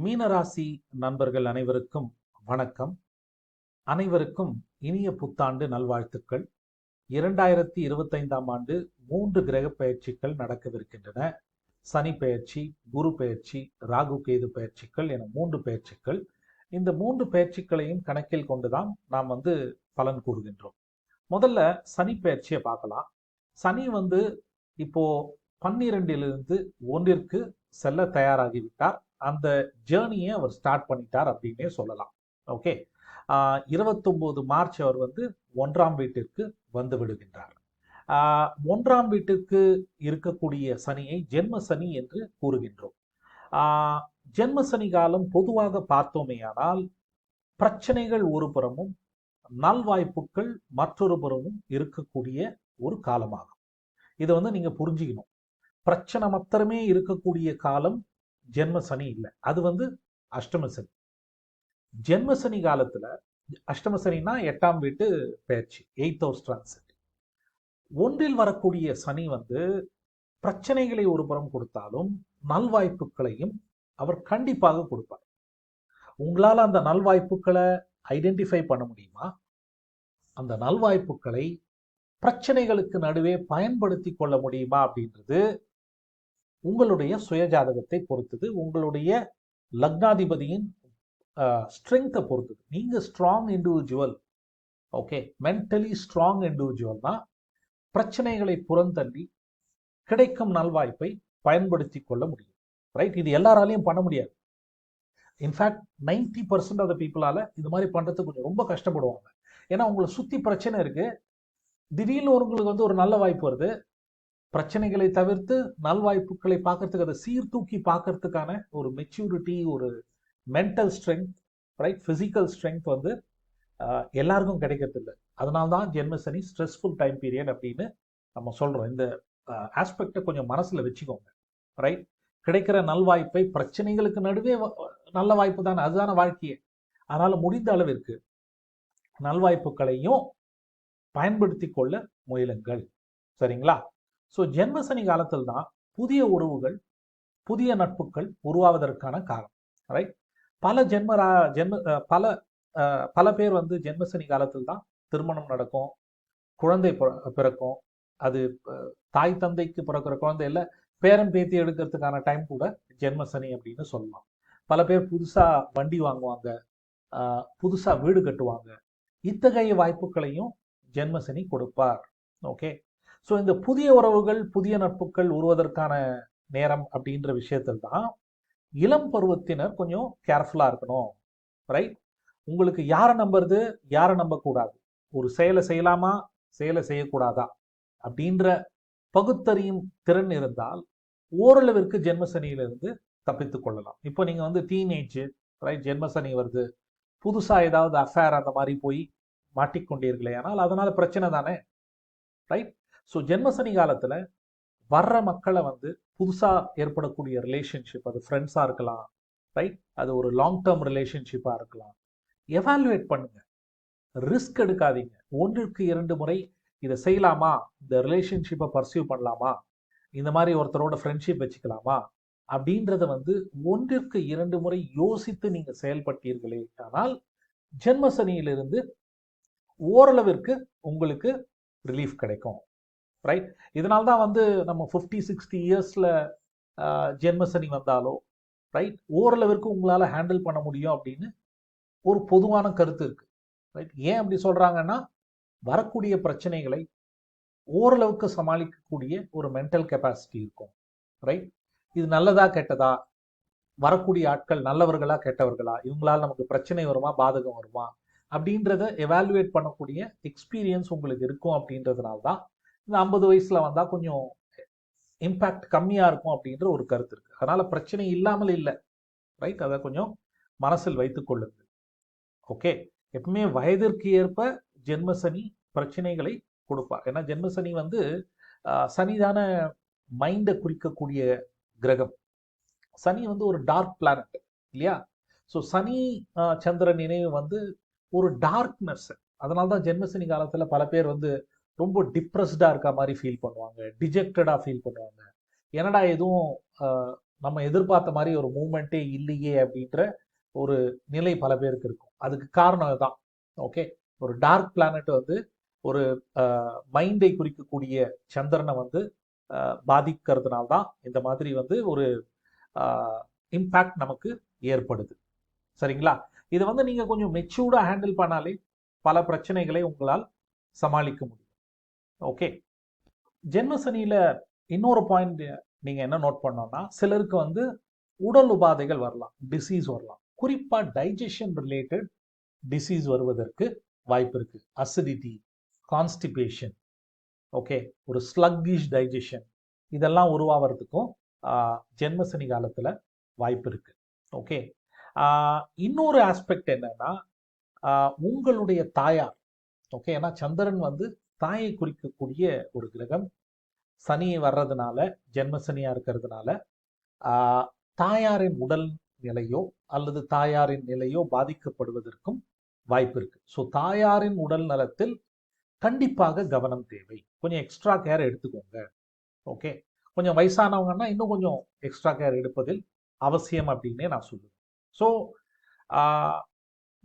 மீனராசி நண்பர்கள் அனைவருக்கும் வணக்கம். அனைவருக்கும் இனிய புத்தாண்டு நல்வாழ்த்துக்கள். இரண்டாயிரத்தி இருபத்தைந்தாம் ஆண்டு மூன்று கிரக பயிற்சிகள் நடக்கவிருக்கின்றன. சனி பயிற்சி குரு பெயர்ச்சி ராகு கேது பயிற்சிகள் என மூன்று பயிற்சிகள். இந்த மூன்று பயிற்சிகளையும் கணக்கில் கொண்டுதான் நாம் வந்து பலன் கூறுகின்றோம். முதல்ல சனி பயிற்சியை பார்க்கலாம். சனி வந்து இப்போ பன்னிரெண்டிலிருந்து ஒன்றிற்கு செல்ல தயாராகிவிட்டார். அந்த ஜேர்னியை அவர் ஸ்டார்ட் பண்ணிட்டார் அப்படின்னே சொல்லலாம். ஓகே இருபத்தொம்போது மார்ச் அவர் வந்து ஒன்றாம் வீட்டிற்கு வந்து விடுகின்றார். ஆஹ் ஒன்றாம் வீட்டிற்கு இருக்கக்கூடிய சனியை ஜென்ம சனி என்று கூறுகின்றோம். ஆஹ் ஜென்ம சனி காலம் பொதுவாக பார்த்தோமேயானால் பிரச்சனைகள் ஒரு புறமும் நல்வாய்ப்புகள் மற்றொரு புறமும் இருக்கக்கூடிய ஒரு காலமாகும். இதை வந்து நீங்க புரிஞ்சுக்கணும். பிரச்சனை மாத்திரமே இருக்கக்கூடிய காலம் ஜென்ம சனி இல்லை. அது வந்து அஷ்டம சனி. ஜென்ம சனி காலத்தில் அஷ்டம சனினா எட்டாம் வீட்டு பயிற்சி எயித் ஹவுஸ் டிரான்சிட் ஒன்றில் வரக்கூடிய சனி வந்து பிரச்சனைகளை ஒரு புறம் கொடுத்தாலும் நல்வாய்ப்புகளையும் அவர் கண்டிப்பாக கொடுப்பார். உங்களால் அந்த நல்வாய்ப்புகளை ஐடென்டிஃபை பண்ண முடியுமா? அந்த நல்வாய்ப்புகளை பிரச்சனைகளுக்கு நடுவே பயன்படுத்தி கொள்ள முடியுமா அப்படின்றது உங்களுடைய சுயஜாதகத்தை பொறுத்தது உங்களுடைய லக்னாதிபதியின் ஸ்ட்ரென்த்தை பொறுத்தது. நீங்கள் strong individual okay mentally strong இண்டிவிஜுவல்னா பிரச்சனைகளை புறந்தள்ளி கிடைக்கும் நல்வாய்ப்பை பயன்படுத்தி கொள்ள முடியும். ரைட் இது எல்லாராலையும் பண்ண முடியாது. In fact ninety percent of the இது மாதிரி பண்ணுறதுக்கு கொஞ்சம் ரொம்ப கஷ்டப்படுவாங்க. ஏன்னா உங்களை சுற்றி பிரச்சனை இருக்குது திடீர்னு உங்களுக்கு வந்து ஒரு நல்ல வாய்ப்பு வருது. பிரச்சனைகளை தவிர்த்து நல்வாய்ப்புகளை பார்க்கறதுக்கு அதை சீர்தூக்கி பார்க்கறதுக்கான ஒரு மெச்சூரிட்டி ஒரு mental strength right physical strength வந்து எல்லாருக்கும் கிடைக்கிறது இல்லை அதனால தான் ஜென்மசனி ஸ்ட்ரெஸ்ஃபுல் டைம் பீரியட் அப்படின்னு நம்ம சொல்கிறோம் இந்த ஆஸ்பெக்டை கொஞ்சம் மனசில் வச்சுக்கோங்க. ரைட் கிடைக்கிற நல்வாய்ப்பை பிரச்சனைகளுக்கு நடுவே நல்ல வாய்ப்பு தானே அதுதான வாழ்க்கையே. அதனால் முடிந்த அளவிற்கு நல்வாய்ப்புகளையும் பயன்படுத்தி கொள்ள முயலுங்கள். சரிங்களா? ஸோ ஜென்மசனி காலத்தில் தான் புதிய உறவுகள் புதிய நட்புகள் உருவாவதற்கான காலம் ரைட் பல ஜென்மரா ஜென்ம பல பல பேர் வந்து ஜென்மசனி காலத்தில் தான் திருமணம் நடக்கும் குழந்தை பிறக்கும். அது தாய் தந்தைக்கு பிறக்கிற குழந்தை இல்லை பேத்தி எடுக்கிறதுக்கான டைம் கூட ஜென்மசனி அப்படின்னு சொல்லலாம். பல பேர் புதுசாக வண்டி வாங்குவாங்க புதுசாக வீடு கட்டுவாங்க. இத்தகைய வாய்ப்புகளையும் ஜென்மசனி கொடுப்பார் ஓகே ஸோ இந்த புதிய உறவுகள் புதிய நட்புகள் உருவதற்கான நேரம் அப்படின்ற விஷயத்தில் தான் இளம் பருவத்தினர் கொஞ்சம் கேர்ஃபுல்லாக இருக்கணும் ரைட் உங்களுக்கு யாரை நம்புறது யாரை நம்பக்கூடாது? ஒரு செயலை செய்யலாமா? செயலை செய்யக்கூடாதா? அப்படின்ற பகுத்தறியும் திறன் இருந்தால் ஓரளவிற்கு ஜென்மசனியிலிருந்து தப்பித்து கொள்ளலாம். இப்போ நீங்கள் வந்து டீனேஜ் ரைட் ஜென்மசனி வருது. புதுசாக ஏதாவது அஃபேர் அந்த மாதிரி போய் மாட்டிக்கொண்டீர்களே ஆனால் அதனால் பிரச்சனை தானே ரைட் ஸோ ஜென்மசனி காலத்தில் வர்ற மக்களை வந்து புதுசாக ஏற்படக்கூடிய ரிலேஷன்ஷிப் அது ஃப்ரெண்ட்ஸாக இருக்கலாம் ரைட் அது ஒரு லாங் டேர்ம் ரிலேஷன்ஷிப்பாக இருக்கலாம். எவாலுவேட் பண்ணுங்க. ரிஸ்க் எடுக்காதீங்க. ஒன்றுக்கு இரண்டு முறை இதை செய்யலாமா? இந்த ரிலேஷன்ஷிப்பை பர்சியூ பண்ணலாமா? இந்த மாதிரி ஒருத்தரோட ஃப்ரெண்ட்ஷிப் வச்சுக்கலாமா? அப்படின்றத வந்து ஒன்றிற்கு இரண்டு முறை யோசித்து நீங்கள் செயல்பட்டீர்களே ஆனால் ஜென்மசனியிலிருந்து ஓரளவிற்கு உங்களுக்கு ரிலீஃப் கிடைக்கும். ரைட் இதனால தான் வந்து நம்ம ஃபிஃப்டி சிக்ஸ்டி இயர்ஸில் ஜென்மசனி வந்தாலோ ரைட் ஓரளவிற்கு உங்களால் ஹேண்டில் பண்ண முடியும் அப்படின்னு ஒரு பொதுவான கருத்து இருக்குது ரைட் ஏன் அப்படி சொல்கிறாங்கன்னா வரக்கூடிய பிரச்சனைகளை ஓரளவுக்கு சமாளிக்கக்கூடிய ஒரு மென்டல் கெப்பாசிட்டி இருக்கும் ரைட் இது நல்லதா கெட்டதா? வரக்கூடிய ஆட்கள் நல்லவர்களா கெட்டவர்களா? இவங்களால் நமக்கு பிரச்சனை வருமா பாதகம் வருமா? அப்படின்றத எவாலுவேட் பண்ணக்கூடிய எக்ஸ்பீரியன்ஸ் உங்களுக்கு இருக்கும் அப்படின்றதுனால தான் இந்த ஐம்பது வயசுல வந்தா கொஞ்சம் இம்பேக்ட் கம்மியா இருக்கும் அப்படின்ற ஒரு கருத்து இருக்கு. அதனால பிரச்சனை இல்லாமல் இல்லை. ரைட் அதை கொஞ்சம் மனசில் வைத்துக் கொள்ளுங்கள். ஓகே எப்பவுமே வயதிற்கு ஏற்ப ஜென்மசனி பிரச்சனைகளை கொடுப்பார். ஏன்னா ஜென்மசனி வந்து சனிதான மைண்டை குறிக்கக்கூடிய கிரகம். சனி வந்து ஒரு டார்க் பிளானட் இல்லையா? ஸோ சனி சந்திரன் நினைவு வந்து ஒரு டார்க்னஸ் அதனால தான் ஜென்மசனி காலத்தில் பல பேர் வந்து ரொம்ப டிப்ரெஸ்டாக இருக்க மாதிரி ஃபீல் பண்ணுவாங்க. டிஜெக்டடாக ஃபீல் பண்ணுவாங்க. என்னடா எதுவும் நம்ம எதிர்பார்த்த மாதிரி ஒரு மூமெண்ட்டே இல்லையே அப்படின்ற ஒரு நிலை பல பேருக்கு இருக்கும். அதுக்கு காரணம் தான் ஓகே ஒரு டார்க் பிளானட் வந்து ஒரு மைண்டை குறிக்கக்கூடிய சந்திரனை வந்து பாதிக்கிறதுனால தான் இந்த மாதிரி வந்து ஒரு இம்பேக்ட் நமக்கு ஏற்படுது. சரிங்களா? இதை வந்து நீங்கள் கொஞ்சம் மெச்சூர்டாக ஹேண்டில் பண்ணாலே பல பிரச்சனைகளை உங்களால் சமாளிக்க முடியும். ஓகே ஜென்ம சனியில் இன்னொரு பாயிண்ட் நீங்கள் என்ன நோட் பண்ணோம்னா சிலருக்கு வந்து உடல் உபாதைகள் வரலாம் டிசீஸ் வரலாம். குறிப்பாக டைஜஷன் ரிலேட்டட் டிசீஸ் வருவதற்கு வாய்ப்பு இருக்குது அசிடிட்டி கான்ஸ்டிபேஷன் ஓகே ஒரு ஸ்லக்கிஷ் டைஜஷன் இதெல்லாம் உருவாகிறதுக்கும் ஜென்மசனி ஜென்ம சனி வாய்ப்பு இருக்குது ஓகே இன்னொரு ஆஸ்பெக்ட் என்னன்னா உங்களுடைய தாயார் ஓகே ஏன்னா சந்திரன் வந்து தாயை குறிக்கக்கூடிய ஒரு கிரகம். சனி வர்றதுனால ஜென்ம சனியா இருக்கிறதுனால தாயாரின் உடல் நிலையோ அல்லது தாயாரின் நிலையோ பாதிக்கப்படுவதற்கும் வாய்ப்பு இருக்கு. ஸோ தாயாரின் உடல் நலத்தில் கண்டிப்பாக கவனம் தேவை. கொஞ்சம் எக்ஸ்ட்ரா கேர் எடுத்துக்கோங்க. ஓகே கொஞ்சம் வயசானவங்கன்னா இன்னும் கொஞ்சம் எக்ஸ்ட்ரா கேர் எடுப்பதில் அவசியம் அப்படின்னே நான் சொல்லுவேன். ஸோ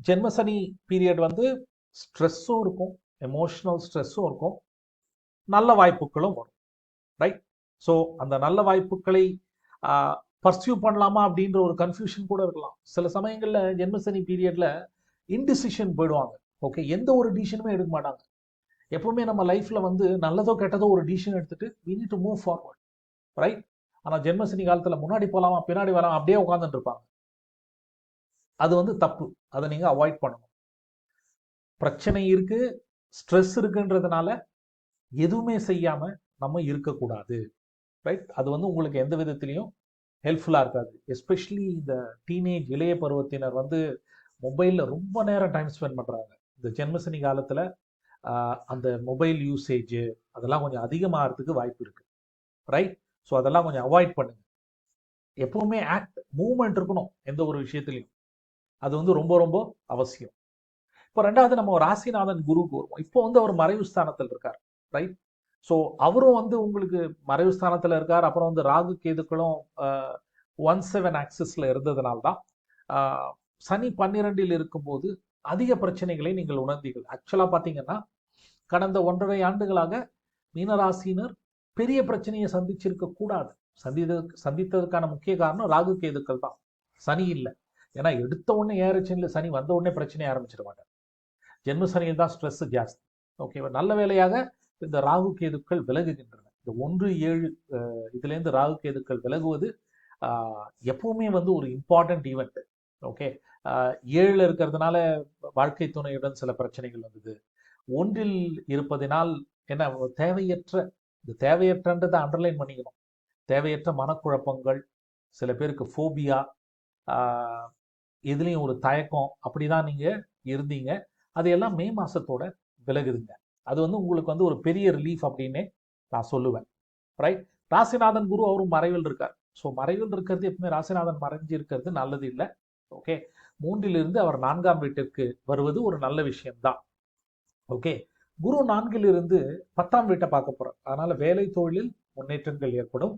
ஜென்மசனி பீரியட் வந்து ஸ்ட்ரெஸ்ஸும் இருக்கும். எமோஷனல் ஸ்ட்ரெஸ்ஸும் இருக்கும். நல்ல வாய்ப்புகளும் வரும். ரைட் ஸோ அந்த நல்ல வாய்ப்புகளை பர்சியூ பண்ணலாமா அப்படின்ற ஒரு கன்ஃபியூஷன் கூட இருக்கலாம். சில சமயங்களில் ஜென்மசனி பீரியடில் இன்டிசிஷன் போயிடுவாங்க. ஓகே எந்த ஒரு டிசிஷனுமே எடுக்க மாட்டாங்க. எப்பவுமே நம்ம லைஃப்பில் வந்து நல்லதோ கெட்டதோ ஒரு டிசிஷன் எடுத்துட்டு we need to move forward right ஆனால் ஜென்மசனி காலத்தில் முன்னாடி போகலாமா பின்னாடி வரலாம் அப்படியே உட்காந்துட்டு இருப்பாங்க. அது வந்து தப்பு. அதை நீங்கள் அவாய்ட் பண்ணணும். பிரச்சனை இருக்குது ஸ்ட்ரெஸ் இருக்குன்றதுனால எதுவுமே செய்யாம நம்ம இருக்கக்கூடாது. ரைட் அது வந்து உங்களுக்கு எந்த விதத்துலேயும் ஹெல்ப்ஃபுல்லாக இருக்காது. எஸ்பெஷலி இந்த டீனேஜ் இளைய பருவத்தினர் வந்து மொபைலில் ரொம்ப நேரம் டைம் ஸ்பெண்ட் பண்ணுறாங்க இந்த ஜென்மசனி காலத்தில் அந்த மொபைல் யூசேஜ் அதெல்லாம் கொஞ்சம் அதிகமாகிறதுக்கு வாய்ப்பு இருக்குது ரைட் ஸோ அதெல்லாம் கொஞ்சம் அவாய்ட் பண்ணுங்க. எப்போவுமே ஆக்ட் மூவ்மெண்ட் இருக்கணும் எந்த ஒரு விஷயத்துலையும். அது வந்து ரொம்ப ரொம்ப அவசியம். இப்போ ரெண்டாவது நம்ம ராசிநாதன் குருவுக்கு வருவோம். இப்போ வந்து அவர் மறைவு ஸ்தானத்தில் இருக்கார் ரைட் ஸோ அவரும் வந்து உங்களுக்கு மறைவு ஸ்தானத்தில் இருக்கார். அப்புறம் வந்து ராகு கேதுக்களும் ஒன் செவன் ஆக்சிஸில் இருந்ததுனால தான் ஆஹ், சனி பன்னிரெண்டில் இருக்கும்போது அதிக பிரச்சனைகளை நீங்கள் உணர்ந்தீர்கள். ஆக்சுவலாக பார்த்தீங்கன்னா கடந்த ஒன்றரை ஆண்டுகளாக மீனராசினர் பெரிய பிரச்சனையை சந்திச்சிருக்க கூடாது. சந்தித்ததுக்கு சந்தித்ததுக்கான முக்கிய காரணம் ராகு கேதுக்கள் தான். சனி இல்லை. ஏன்னா எடுத்த உடனே ஏறச்சனில் சனி வந்த உடனே பிரச்சனையை ஆரம்பிச்சிட மாட்டார். ஜென்மசனியில் தான் ஸ்ட்ரெஸ் ஜாஸ்தி. ஓகேவா நல்ல வேலையாக இந்த ராகு கேதுக்கள் விலகுகின்றன. இந்த ஒன்று ஏழு இதுலேருந்து ராகு கேதுக்கள் விலகுவது எப்பவுமே வந்து ஒரு இம்பார்ட்டன்ட் ஈவெண்ட் ஓகே ஏழில் இருக்கிறதுனால வாழ்க்கை துணையுடன் சில பிரச்சனைகள் வந்தது. ஒன்றில் இருப்பதினால் என்ன? தேவையற்ற இந்த தேவையற்றன்றதை அண்டர்லைன் பண்ணிக்கணும். தேவையற்ற மனக்குழப்பங்கள் சில பேருக்கு ஃபோபியா இதுலேயும் ஒரு தயக்கம் அப்படிதான் நீங்கள் இருந்தீங்க. அது எல்லாம் மே மாதத்தோட விலகுதுங்க. அது வந்து உங்களுக்கு வந்து ஒரு பெரிய ரிலீஃப் அப்படின்னே நான் சொல்லுவேன். ரைட் ராசிநாதன் குரு அவரும் மறைவில் இருக்கார். ஸோ மறைவில் இருக்கிறது எப்பவுமே ராசிநாதன் மறைஞ்சு இருக்கிறது நல்லது இல்லை. ஓகே மூன்றிலிருந்து அவர் நான்காம் வீட்டிற்கு வருவது ஒரு நல்ல விஷயம்தான். ஓகே குரு நான்கிலிருந்து பத்தாம் வீட்டை பார்க்க போகிறோம் அதனால வேலை தொழிலில் முன்னேற்றங்கள் ஏற்படும்.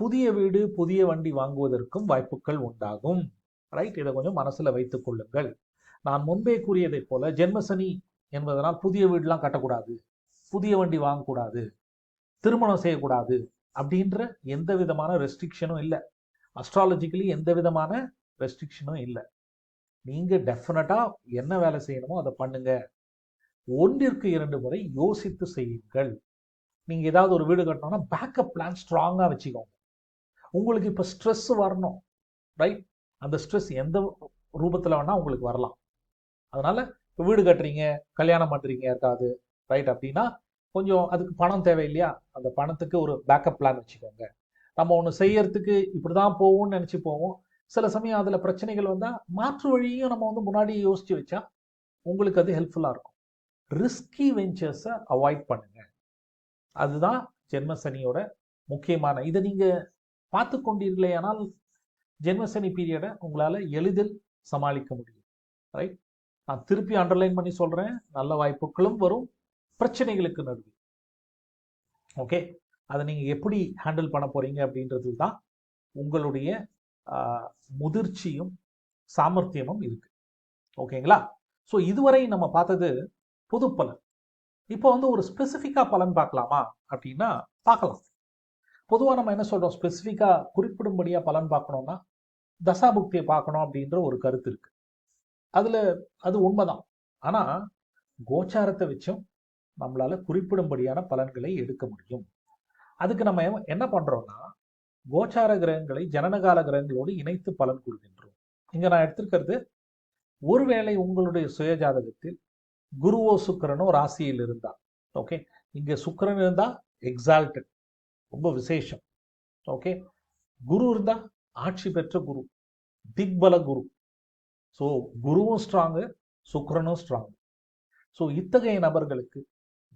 புதிய வீடு புதிய வண்டி வாங்குவதற்கும் வாய்ப்புகள் உண்டாகும். ரைட் இதை கொஞ்சம் மனசுல வைத்துக் கொள்ளுங்கள். நான் முன்பே கூறியதைப் போல ஜென்மசனி என்பதனால் புதிய வீடுலாம் கட்டக்கூடாது புதிய வண்டி வாங்கக்கூடாது திருமணம் செய்யக்கூடாது அப்படின்ற எந்த விதமான ரெஸ்ட்ரிக்ஷனும் இல்லை. அஸ்ட்ராலஜிக்கலி எந்த விதமான ரெஸ்ட்ரிக்ஷனும் இல்லை. நீங்கள் டெஃபினட்டாக என்ன வேலை செய்யணுமோ அதை பண்ணுங்க. ஒன்றிற்கு இரண்டு முறை யோசித்து செய்யுங்கள். நீங்கள் ஏதாவது ஒரு வீடு கட்டணும்னா பேக்கப் பிளான் ஸ்ட்ராங்காக வச்சுக்கோங்க. உங்களுக்கு இப்போ ஸ்ட்ரெஸ் வரணும் ரைட் அந்த ஸ்ட்ரெஸ் எந்த ரூபத்தில் வேணால் உங்களுக்கு வரலாம். அதனால இப்போ வீடு கட்டுறீங்க கல்யாணம் பண்றீங்க யாருக்காவது ரைட் அப்படின்னா கொஞ்சம் அதுக்கு பணம் தேவை இல்லையா அந்த பணத்துக்கு ஒரு பேக்கப் பிளான் வச்சுக்கோங்க. நம்ம ஒன்று செய்யறதுக்கு இப்படிதான் போவோம்னு நினைச்சு போவோம் சில சமயம் அதில் பிரச்சனைகள் வந்தால் மாற்று வழியும் நம்ம வந்து முன்னாடி யோசிச்சு வச்சா உங்களுக்கு அது ஹெல்ப்ஃபுல்லாக இருக்கும். ரிஸ்கி வெஞ்சர்ஸை அவாய்ட் பண்ணுங்க. அதுதான் ஜென்மசனியோட முக்கியமான இதை நீங்கள் பார்த்து கொண்டீர்களே ஆனால் ஜென்மசனி பீரியடை உங்களால் எளிதில் சமாளிக்க முடியும் ரைட் நான் திருப்பி அண்டர்லைன் பண்ணி சொல்றேன். நல்ல வாய்ப்புகளும் வரும். பிரச்சனைகளுக்கு நடுவு. ஓகே அதை நீங்கள் எப்படி ஹேண்டில் பண்ண போறீங்க அப்படின்றது தான் உங்களுடைய முதிர்ச்சியும் சாமர்த்தியமும் இருக்கு. ஓகேங்களா ஸோ இதுவரை நம்ம பார்த்தது பொது பலன். இப்போ வந்து ஒரு ஸ்பெசிஃபிக்காக பலன் பார்க்கலாமா அப்படின்னா பார்க்கலாம். பொதுவாக நம்ம என்ன சொல்கிறோம் ஸ்பெசிஃபிக்காக குறிப்பிடும்படியாக பலன் பார்க்கணும்னா தசாபுக்தியை பார்க்கணும் அப்படின்ற ஒரு கருத்து இருக்கு. அதில் அது உண்மைதான். ஆனால் கோச்சாரத்தை வச்சும் நம்மளால் குறிப்பிடும்படியான பலன்களை எடுக்க முடியும். அதுக்கு நம்ம என்ன- பண்ணுறோன்னா கோச்சார கிரகங்களை ஜனனகால கிரகங்களோடு இணைத்து பலன் கொடுக்கின்றோம் இங்கே நான் எடுத்திருக்கிறது ஒருவேளை உங்களுடைய சுய ஜாதகத்தில் குருவோ சுக்கிரனோ ராசியில் இருந்தால் ஓகே இங்கே சுக்கரன் இருந்தால் எக்ஸால்டட் ரொம்ப விசேஷம் ஓகே குரு இருந்தால் ஆட்சி பெற்ற குரு திக்பல குரு. ஸோ குருவும் ஸ்ட்ராங்கு சுக்கரனும் ஸ்ட்ராங் ஸோ இத்தகைய நபர்களுக்கு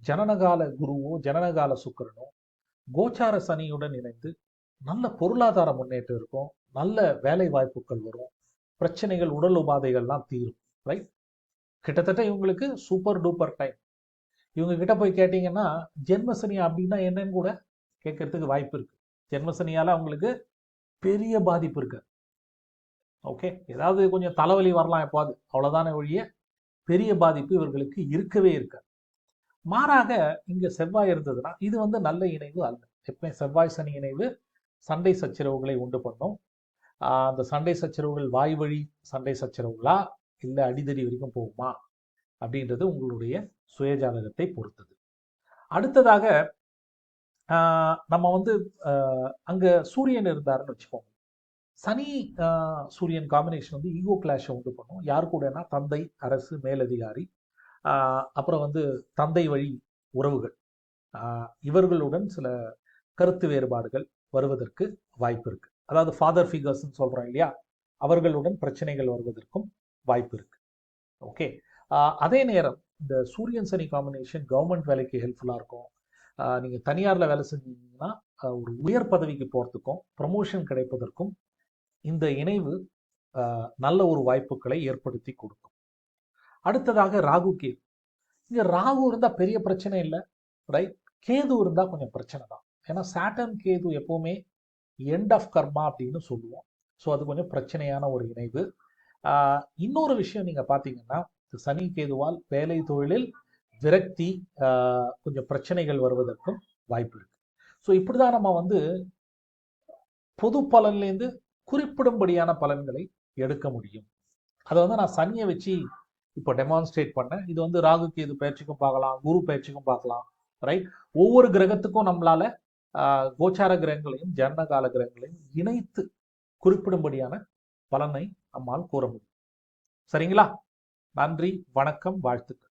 ஜனனகால குருவோ ஜனனகால சுக்கரனோ கோச்சார சனியுடன் இணைந்து நல்ல பொருளாதார முன்னேற்றம் இருக்கும் நல்ல வேலை வாய்ப்புகள் வரும் பிரச்சனைகள் உடல் உபாதைகள்லாம் தீரும் ரைட் கிட்டத்தட்ட இவங்களுக்கு சூப்பர் டூப்பர் டைம் இவங்க கிட்ட போய் கேட்டீங்கன்னா ஜென்மசனி அப்படின்னா என்னன்னு கூட கேட்கறதுக்கு வாய்ப்பு இருக்கு. ஜென்மசனியால அவங்களுக்கு பெரிய பாதிப்பு இருக்கு. ஓகே ஏதாவது கொஞ்சம் தலைவலி வரலாம் எப்பாவது. அவ்வளோதான ஒழிய பெரிய பாதிப்பு இவர்களுக்கு இருக்கவே இருக்காது. மாறாக இங்கே செவ்வாய் இருந்ததுன்னா இது வந்து நல்ல இணைவு அல்ல. எப்பவுமே செவ்வாய் சனி இணைவு சண்டை சச்சரவுகளை உண்டு பண்ணும். அந்த சண்டை சச்சரவுகள் வாய் வழி சண்டை சச்சரவுகளா? இல்லை அடிதடி வரைக்கும் போகுமா? அப்படின்றது உங்களுடைய சுயஜாதகத்தை பொறுத்தது. அடுத்ததாக நம்ம வந்து அங்கே சூரியன் இருந்தாருன்னு வச்சுக்கோங்க. சனி சூரியன் காம்பினேஷன் வந்து ஈகோ கிளாஷை உண்டு பண்ணும். யார் கூடனா தந்தை அரசு மேலதிகாரி அப்புறம் வந்து தந்தை வழி உறவுகள். இவர்களுடன் சில கருத்து வேறுபாடுகள் வருவதற்கு வாய்ப்பு இருக்கு. அதாவது ஃபாதர் ஃபிகர்ஸ்னு சொல்கிறோம் இல்லையா? அவர்களுடன் பிரச்சனைகள் வருவதற்கும் வாய்ப்பு இருக்கு. ஓகே. அதே நேரம் இந்த சூரியன் சனி காம்பினேஷன் கவர்மெண்ட் வேலைக்கு ஹெல்ப்ஃபுல்லாக இருக்கும். நீங்கள் தனியாரில் வேலை செஞ்சீங்கன்னா ஒரு உயர் பதவிக்கு போகிறதுக்கும் ப்ரமோஷன் கிடைப்பதற்கும் இந்த இணைவு நல்ல ஒரு வாய்ப்புகளை ஏற்படுத்தி கொடுக்கும். அடுத்ததாக ராகு கேது. இங்கே ராகு இருந்தால் பெரிய பிரச்சனை இல்லை ரைட் கேது இருந்தால் கொஞ்சம் பிரச்சனை தான். ஏன்னா சாட்டன் கேது எப்போவுமே எண்ட் ஆஃப் கர்மா அப்படின்னு சொல்லுவோம். ஸோ அது கொஞ்சம் பிரச்சனையான ஒரு இணைவு. இன்னொரு விஷயம் நீங்கள் பார்த்தீங்கன்னா சனி கேதுவால் வேலை தொழிலில் விரக்தி ஆஹ் கொஞ்சம் பிரச்சனைகள் வருவதற்கும் வாய்ப்பு இருக்கு. ஸோ இப்படிதான் நம்ம வந்து பொது பலன்லேருந்து குறிப்பிடும்படியான பலன்களை எடுக்க முடியும். அதை வந்து நான் சனியை வச்சு இப்போ டெமான்ஸ்ட்ரேட் பண்ணேன். இது வந்து ராகு கேது பயிற்சிக்கும் பார்க்கலாம் குரு பயிற்சிக்கும் பார்க்கலாம் ரைட் ஒவ்வொரு கிரகத்துக்கும் நம்மளால ஆஹ், கோச்சார கிரகங்களையும் ஜனகால கிரகங்களையும் இணைத்து குறிப்பிடும்படியான பலனை நம்மால் கூற முடியும். சரிங்களா? நன்றி வணக்கம் வாழ்த்துக்கள்.